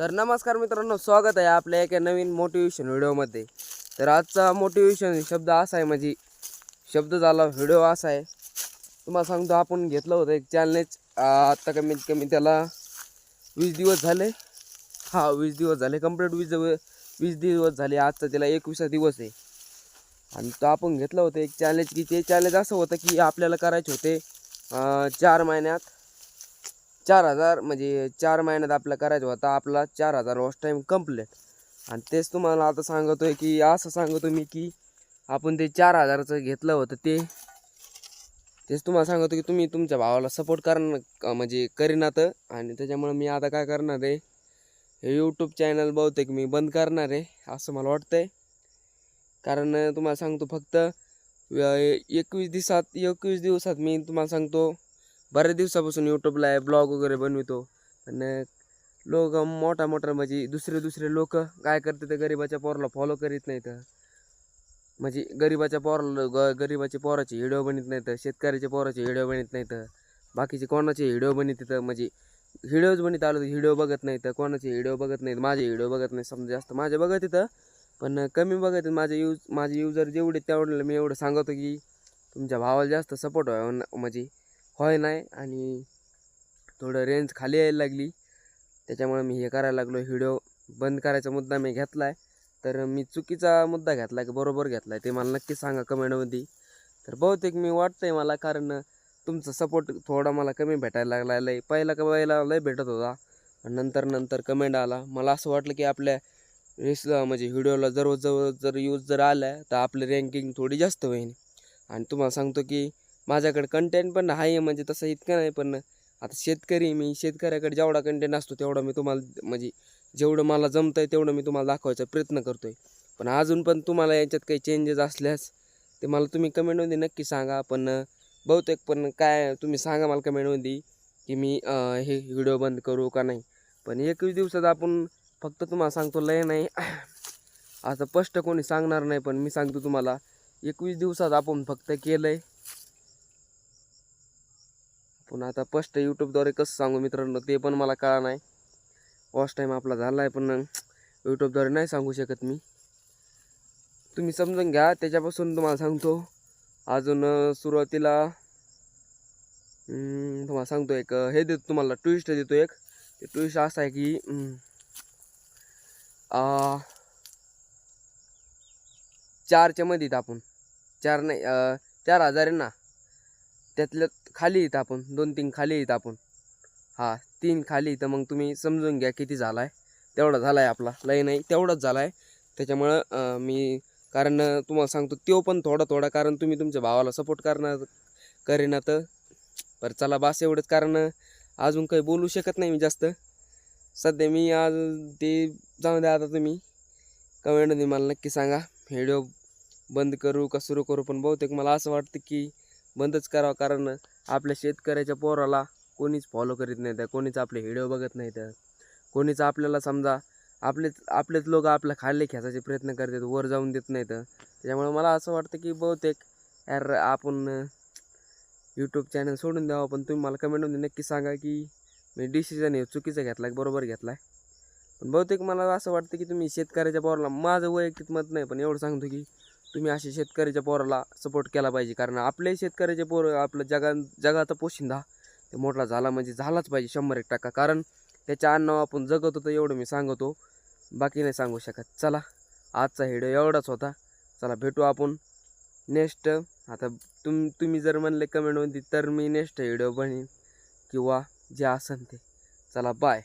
तर नमस्कार मित्रांनो स्वागत आहे आपल्या एका नवीन मोटिवेशन व्हिडिओमध्ये तर आजचा मोटिवेशन शब्द असा आहे म्हणजे शब्द झाला व्हिडिओ असा आहे. तुम्हाला सांगतो आपण घेतलं होतं एक चॅलेंज आत्ता कमीत कमी त्याला वीस दिवस झाले. हा वीस दिवस झाले. कंप्लीट वीस वीस दिवस झाले. आजचा त्याला एकवीसा दिवस आहे. आणि तो आपण घेतलं होतं एक चॅलेंज की ते चॅलेंज असं होतं की आपल्याला करायचे होते चार महिन्यात. चार हजार म्हणजे चार महिन्यात आपला करायचा होता आपला चार हजार वॉच टाईम कंप्लीट. आणि तेच तुम्हाला आता सांगतोय की असं सांगतो मी की आपण ते चार हजाराचं घेतलं होतं ते. तेच तुम्हाला सांगतो की तुम्ही तुमच्या भावाला सपोर्ट करणं म्हणजे करीनात आणि त्याच्यामुळे मी आता काय करणार आहे हे यूट्यूब चॅनल बहुतेक मी बंद करणार आहे असं मला वाटतं आहे कारण तुम्हाला सांगतो फक्त एकवीस दिवसात एकवीस दिवसात मी तुम्हाला सांगतो बऱ्याच दिवसापासून यूट्यूबला आहे ब्लॉग वगैरे बनवितो. आणि लोक मोठा मोठा म्हणजे दुसरे दुसरे लोक काय करते ते गरिबाच्या पोराला फॉलो करीत नाहीत. म्हणजे गरिबाच्या पोराला ग गरिबाच्या पोराचे व्हिडिओ बनत नाहीत शेतकऱ्याच्या पोराचे व्हिडिओ बनत नाहीत. बाकीचे कोणाचे व्हिडिओ बनत तिथं म्हणजे व्हिडिओज बनत आलो व्हिडिओ बघत नाहीत कोणाचे व्हिडिओ बघत नाहीत माझे व्हिडिओ बघत नाही समजा जास्त माझे बघत तिथं पण कमी बघत आहेत. माझे यूज माझे युजर जेवढे तेवढे मी एवढं सांगतो की तुमच्या भावाला जास्त सपोर्ट व्हावं म्हणजे होय नाही आणि थोडं रेंज खाली यायला लागली. त्याच्यामुळे मी हे करायला लागलो. व्हिडिओ बंद करायचा मुद्दा मी घेतला आहे तर मी चुकीचा मुद्दा घेतला की बरोबर घेतला आहे ते मला नक्की सांगा कमेंटमध्ये तर बहुतेक मी वाटतंय मला कारण तुमचा सपोर्ट थोडा मला कमी भेटायला लागला लय पहिला का पहिला लय भेटत होता. नंतर नंतर कमेंट आला. मला असं वाटलं की आपल्या रेसला म्हणजे व्हिडिओला जर जर जर यूज जर आला तर आपलं रँकिंग थोडी जास्त होईल. आणि तुम्हाला सांगतो की माझ्याकडे कंटेंट पण आहे म्हणजे तसं इतकं नाही पण आता शेतकरी मी शेतकऱ्याकडे जेवढा कंटेंट असतो तेवढा मी तुम्हाला म्हणजे जेवढं मला जमतं आहे तेवढं मी तुम्हाला दाखवायचा प्रयत्न करतो आहे पण अजून पण तुम्हाला याच्यात काही चेंजेस असल्यास ते मला तुम्ही कमेंटमध्ये नक्की सांगा. पण बहुतेक पण काय तुम्ही सांगा मला कमेंटमध्ये की मी हे व्हिडिओ बंद करू का नाही. पण एकवीस दिवसात आपण फक्त तुम्हाला सांगतो लय नाही. असं स्पष्ट कोणी सांगणार नाही पण मी सांगतो तुम्हाला एकवीस दिवसात आपण फक्त केलं आहे पण आता फर्स्ट यूट्यूबद्वारे कसं सांगू मित्रांनो ते पण मला कळा नाही. फर्स्ट टाईम आपला झाला आहे पण यूट्यूबद्वारे नाही सांगू शकत मी. तुम्ही समजून घ्या त्याच्यापासून तुम्हाला सांगतो. अजून सुरुवातीला तुम्हाला सांगतो एक हे देतो तुम्हाला ट्विस्ट देतो एक. ते ट्विस्ट असा आहे की चारच्या मध्ये आपण चार नाही चार हजार आहे ना. त्यातल्या खाली येतं आपण. दोन तीन खाली येतं आपण. हा तीन खाली तर मग तुम्ही समजून घ्या किती झाला आहे तेवढा झाला आहे आपला. लय नाही तेवढाच झाला आहे त्याच्यामुळं मी कारण तुम्हाला सांगतो तो पण थोडा थोडा कारण तुम्ही तुमच्या भावाला सपोर्ट करणार करेनात बरं चला बास एवढंच. कारण अजून काही बोलू शकत नाही मी जास्त. सध्या मी आज ते जाऊन द्या आता तुम्ही. कमेंटमध्ये मला नक्की सांगा. व्हिडिओ बंद करू का सुरू करू? पण बहुतेक मला असं वाटतं की बंदच करावं कारण आपल्या शेतकऱ्याच्या पोराला कोणीच फॉलो करीत नाही तर कोणीच आपले व्हिडिओ बघत नाही तर. कोणीच आपल्याला समजा आपलेच आपलेच लोक आपल्या खाल्ले खेचायचे प्रयत्न करतात वर जाऊन देत नाहीत त्याच्यामुळे मला असं वाटतं की बहुतेक यार आपण यूट्यूब चॅनल सोडून द्यावं पण तुम्ही मला कमेंटमध्ये नक्की सांगा की मी डिसिजन हे चुकीचा घेतला आहे बरोबर घेतला आहे पण बहुतेक मला असं वाटतं की तुम्ही शेतकऱ्याच्या पोराला माझं वैयक्तिक मत नाही पण एवढं सांगतो की तुम्ही असे शेतकऱ्याच्या पोराला सपोर्ट केला पाहिजे. कारण आपले शेतकऱ्याचे पोरं आपलं जगा जगाचा पोशिंदा ते मोठा झाला म्हणजे झालाच पाहिजे शंभर एक टक्का. कारण त्याच्या अन्नावर आपण जगत होतं एवढं मी सांगतो. बाकी नाही सांगू शकत. चला आजचा व्हिडिओ एवढाच होता. चला भेटू आपण नेक्स्ट आता तुम तुम्ही जर म्हणले कमेंटमध्ये तर मी नेक्स्ट व्हिडिओ बनेन किंवा जे असन ते. चला बाय